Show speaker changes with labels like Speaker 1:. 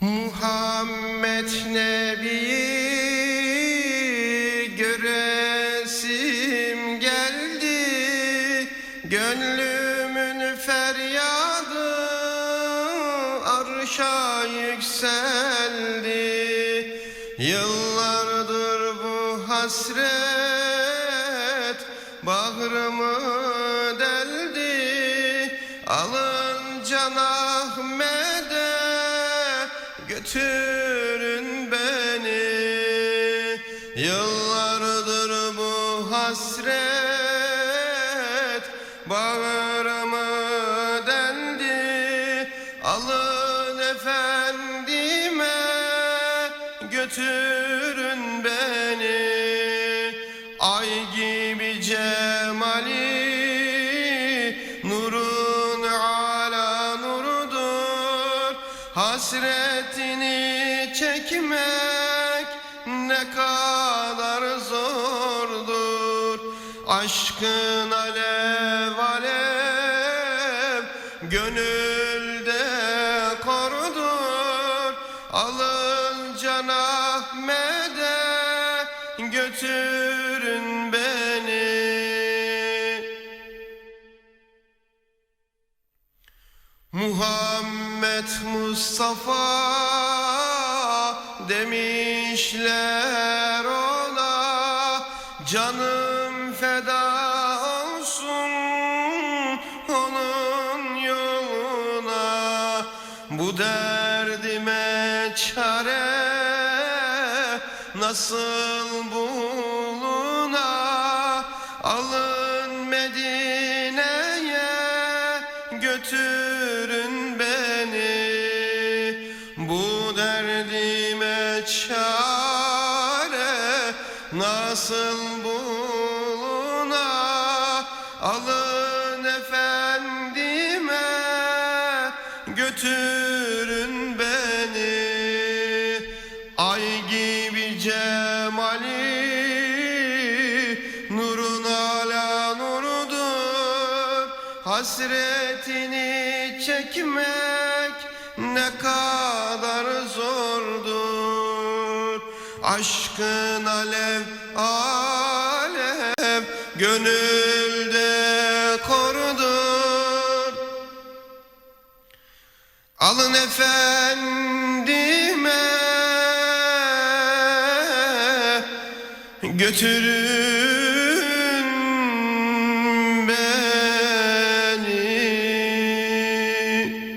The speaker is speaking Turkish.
Speaker 1: Muhammed Nebi'yi göresim geldi. Gönlümün feryadı arşa yükseldi. Yıllardır bu hasret bağrımı deldi. Alın Can Ahmet'e götürün beni. Yıllardır bu hasret bağrımı deldi Alın efendime götürün beni. Ay gibi cemali Hasretini çekmek ne kadar zordur. Aşkın alev alev Gönülde korudur. Alın Can Ahmet'e götürün beni. Muhammed Mustafa demişler ona Canım feda olsun onun yoluna. Bu derdime çare nasıl buluna? Alın Medine'ye götürün çare nasıl buluna Alın efendime götürün beni. Ay gibi cemali Nurun ala nurudur. Hasretini çekmek ne kadar zordur Aşkın alev alev Gönülde korudur. Alın efendime götürün